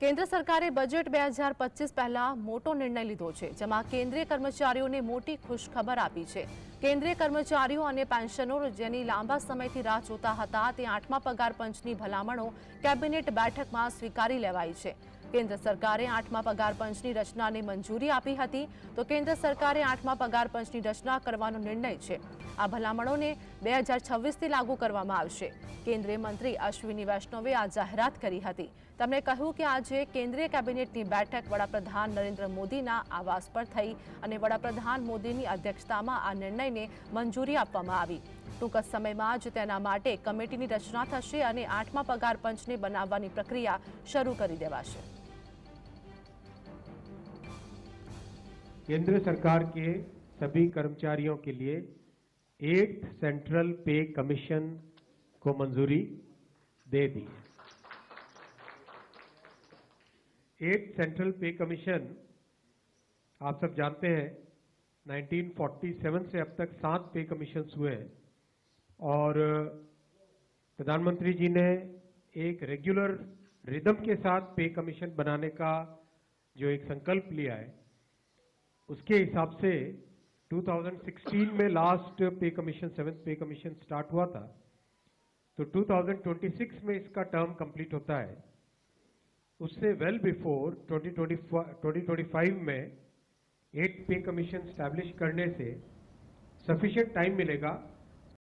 કેન્દ્ર સરકારે બજેટ બે હજાર પચીસ પહેલાં મોટો નિર્ણય લીધો છે જેમાં કેન્દ્રીય કર્મચારીઓને મોટી ખુશખબર આપી છે કેન્દ્રીય કર્મચારીઓ અને પેન્શનરો જેની લાંબા સમયથી રાહ જોતા હતા તે આઠમા પગાર પંચની ભલામણો કેબિનેટ બેઠકમાં સ્વીકારી લેવાઈ છે કેન્દ્ર સરકારે આઠમા પગાર પંચની રચનાને મંજૂરી આપી હતી તો કેન્દ્ર સરકારે આઠમા પગાર પંચની રચના કરવાનો નિર્ણય છે આ ભલામણોને બે હજાર છવ્વીસથી લાગુ કરવામાં આવશે કેન્દ્રીય મંત્રી અશ્વિની વૈષ્ણવે આ જાહેરાત કરી હતી તેમણે કહ્યું કે આજે કેન્દ્રીય કેબિનેટની બેઠક વડાપ્રધાન નરેન્દ્ર મોદીના આવાસ પર થઈ અને વડાપ્રધાન મોદીની અધ્યક્ષતામાં આ નિર્ણયને મંજૂરી આપવામાં આવી तो उस समय मां जतना मार्ते कमेटी की रचना થશે અને આઠમા પગાર પંચને બનાવવાની પ્રક્રિયા શરૂ કરી દેવાશે કેન્દ્ર સરકાર કે સભી કર્મચારીઓ કે લિયે 8th સેન્ટ્રલ પે કમિશન કો મંજૂરી દે દી 8th સેન્ટ્રલ પે કમિશન આપ સબ જાતે હે 1947 સે અબ તક 7 પે કમિશન્સ હુએ હે और प्रधानमंत्री जी ने एक रेगुलर रिदम के साथ पे कमीशन बनाने का जो एक संकल्प लिया है उसके हिसाब से 2016 में last pay commission seventh pay commission start हुआ था तो 2026 में इसका टर्म कंप्लीट होता है उससे वेल बिफोर 2025 में एट पे कमीशन स्टैब्लिश करने से सफिशिएंट टाइम मिलेगा